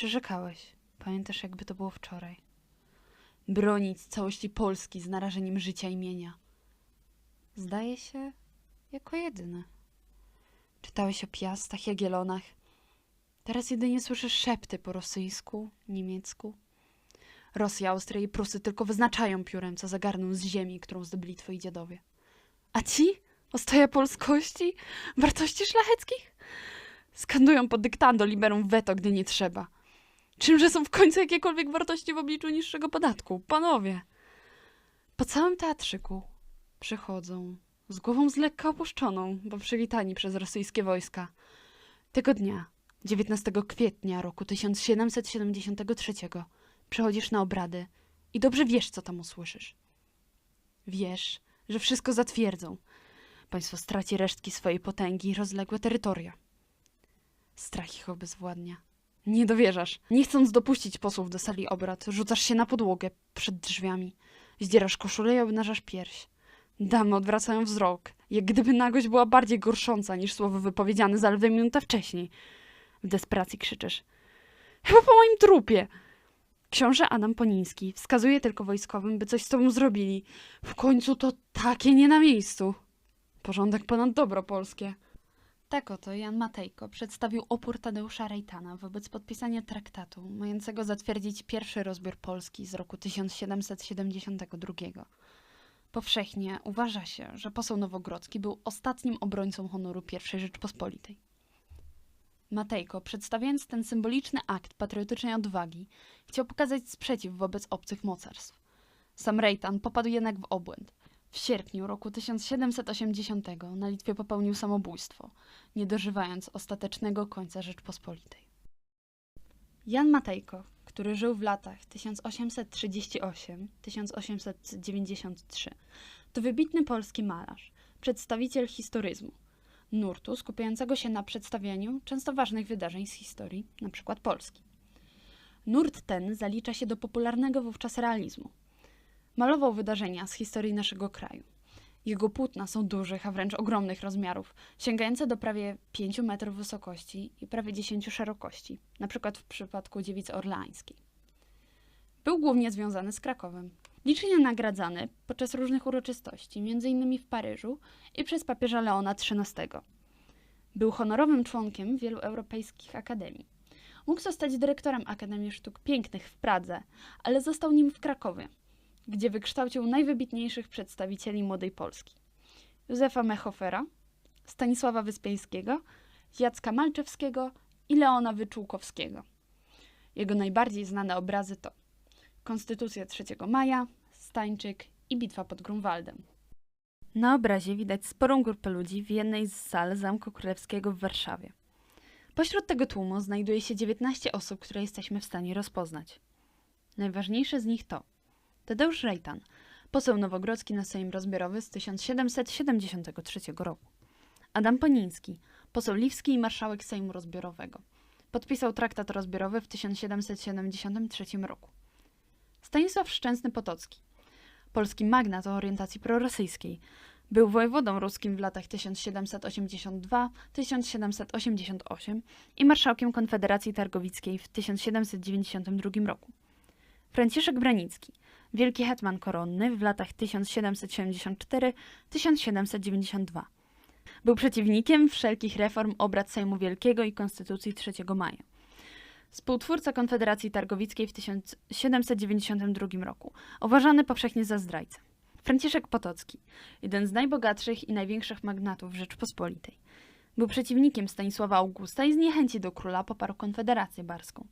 Przyrzekałeś. Pamiętasz, jakby to było wczoraj. Bronić całości Polski z narażeniem życia i mienia. Zdaje się, jako jedyne. Czytałeś o Piastach, Jagiellonach. Teraz jedynie słyszysz szepty po rosyjsku, niemiecku. Rosja, Austria i Prusy tylko wyznaczają piórem, co zagarną z ziemi, którą zdobyli twoi dziadowie. A ci? Ostoja polskości? Wartości szlacheckich? Skandują pod dyktando liberum veto, gdy nie trzeba. Czymże są w końcu jakiekolwiek wartości w obliczu niższego podatku? Panowie! Po całym teatrzyku przychodzą z głową z lekka opuszczoną, bo przywitani przez rosyjskie wojska. Tego dnia, 19 kwietnia roku 1773, przychodzisz na obrady i dobrze wiesz, co tam usłyszysz. Wiesz, że wszystko zatwierdzą. Państwo straci resztki swojej potęgi i rozległe terytoria. Strach ich obezwładnia. Nie dowierzasz. Nie chcąc dopuścić posłów do sali obrad, rzucasz się na podłogę przed drzwiami. Zdzierasz koszulę i obnażasz pierś. Damy odwracają wzrok, jak gdyby nagość była bardziej gorsząca niż słowo wypowiedziane zaledwie minutę wcześniej. W desperacji krzyczysz. Chyba po moim trupie! Książę Adam Poniński wskazuje tylko wojskowym, by coś z tobą zrobili. W końcu to takie nie na miejscu. Porządek ponad dobro polskie. Tak oto Jan Matejko przedstawił opór Tadeusza Rejtana wobec podpisania traktatu mającego zatwierdzić pierwszy rozbiór Polski z roku 1772. Powszechnie uważa się, że poseł Nowogrodzki był ostatnim obrońcą honoru I Rzeczpospolitej. Matejko, przedstawiając ten symboliczny akt patriotycznej odwagi, chciał pokazać sprzeciw wobec obcych mocarstw. Sam Rejtan popadł jednak w obłęd. W sierpniu roku 1780 na Litwie popełnił samobójstwo, nie dożywając ostatecznego końca Rzeczpospolitej. Jan Matejko, który żył w latach 1838-1893, to wybitny polski malarz, przedstawiciel historyzmu, nurtu skupiającego się na przedstawianiu często ważnych wydarzeń z historii, np. Polski. Nurt ten zalicza się do popularnego wówczas realizmu. Malował wydarzenia z historii naszego kraju. Jego płótna są dużych, a wręcz ogromnych rozmiarów, sięgające do prawie 5 metrów wysokości i prawie 10 szerokości, np. w przypadku dziewicy orleańskiej. Był głównie związany z Krakowem. Licznie nagradzany podczas różnych uroczystości, m.in. w Paryżu i przez papieża Leona XIII. Był honorowym członkiem wielu europejskich akademii. Mógł zostać dyrektorem Akademii Sztuk Pięknych w Pradze, ale został nim w Krakowie, gdzie wykształcił najwybitniejszych przedstawicieli młodej Polski. Józefa Mechofera, Stanisława Wyspiańskiego, Jacka Malczewskiego i Leona Wyczółkowskiego. Jego najbardziej znane obrazy to Konstytucja 3 maja, Stańczyk i Bitwa pod Grunwaldem. Na obrazie widać sporą grupę ludzi w jednej z sal Zamku Królewskiego w Warszawie. Pośród tego tłumu znajduje się 19 osób, które jesteśmy w stanie rozpoznać. Najważniejsze z nich to Tadeusz Rejtan, poseł nowogrodzki na Sejm Rozbiorowy z 1773 roku. Adam Poniński, poseł liwski i marszałek Sejmu Rozbiorowego. Podpisał traktat rozbiorowy w 1773 roku. Stanisław Szczęsny-Potocki, polski magnat o orientacji prorosyjskiej. Był wojewodą ruskim w latach 1782-1788 i marszałkiem Konfederacji Targowickiej w 1792 roku. Franciszek Branicki, wielki hetman koronny w latach 1774-1792. Był przeciwnikiem wszelkich reform obrad Sejmu Wielkiego i Konstytucji 3 maja. Współtwórca Konfederacji Targowickiej w 1792 roku, uważany powszechnie za zdrajcę. Franciszek Potocki, jeden z najbogatszych i największych magnatów Rzeczpospolitej. Był przeciwnikiem Stanisława Augusta i z niechęci do króla poparł Konfederację Barską.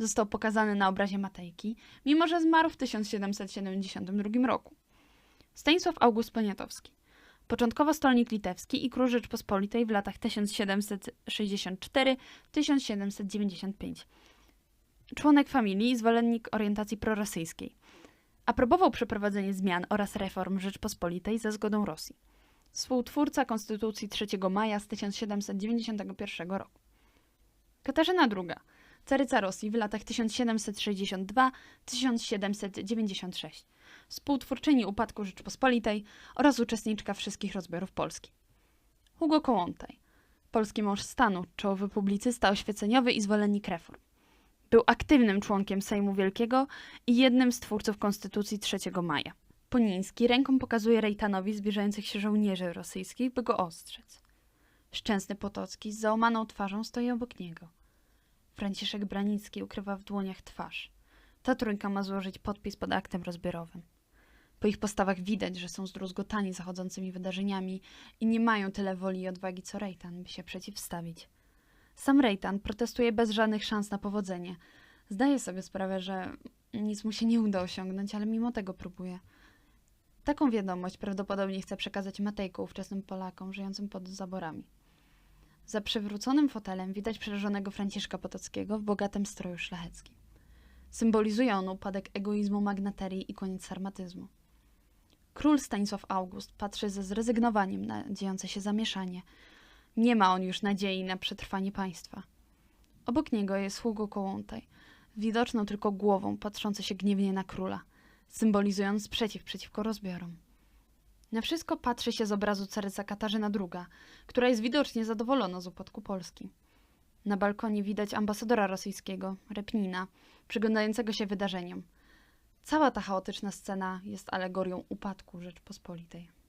Został pokazany na obrazie Matejki, mimo że zmarł w 1772 roku. Stanisław August Poniatowski. Początkowo stolnik litewski i król Rzeczpospolitej w latach 1764-1795. Członek familii i zwolennik orientacji prorosyjskiej. Aprobował przeprowadzenie zmian oraz reform Rzeczpospolitej za zgodą Rosji. Współtwórca Konstytucji 3 maja z 1791 roku. Katarzyna II, caryca Rosji w latach 1762-1796 współtwórczyni upadku Rzeczypospolitej oraz uczestniczka wszystkich rozbiorów Polski. Hugo Kołłątaj, polski mąż stanu, czołowy publicysta oświeceniowy i zwolennik reform. Był aktywnym członkiem Sejmu Wielkiego i jednym z twórców Konstytucji 3 maja. Poniński ręką pokazuje Rejtanowi zbliżających się żołnierzy rosyjskich, by go ostrzec. Szczęsny Potocki z załamaną twarzą stoi obok niego. Franciszek Branicki ukrywa w dłoniach twarz. Ta trójka ma złożyć podpis pod aktem rozbiorowym. Po ich postawach widać, że są zdruzgotani zachodzącymi wydarzeniami i nie mają tyle woli i odwagi co Rejtan, by się przeciwstawić. Sam Rejtan protestuje bez żadnych szans na powodzenie. Zdaje sobie sprawę, że nic mu się nie uda osiągnąć, ale mimo tego próbuje. Taką wiadomość prawdopodobnie chce przekazać Matejko ówczesnym Polakom żyjącym pod zaborami. Za przywróconym fotelem widać przerażonego Franciszka Potockiego w bogatym stroju szlacheckim. Symbolizuje on upadek egoizmu magnaterii i koniec sarmatyzmu. Król Stanisław August patrzy ze zrezygnowaniem na dziejące się zamieszanie. Nie ma on już nadziei na przetrwanie państwa. Obok niego jest Hugo Kołłątaj, widoczną tylko głową, patrzący się gniewnie na króla, symbolizując sprzeciw przeciwko rozbiorom. Na wszystko patrzy się z obrazu caryca Katarzyna II, która jest widocznie zadowolona z upadku Polski. Na balkonie widać ambasadora rosyjskiego, Repnina, przyglądającego się wydarzeniom. Cała ta chaotyczna scena jest alegorią upadku Rzeczpospolitej.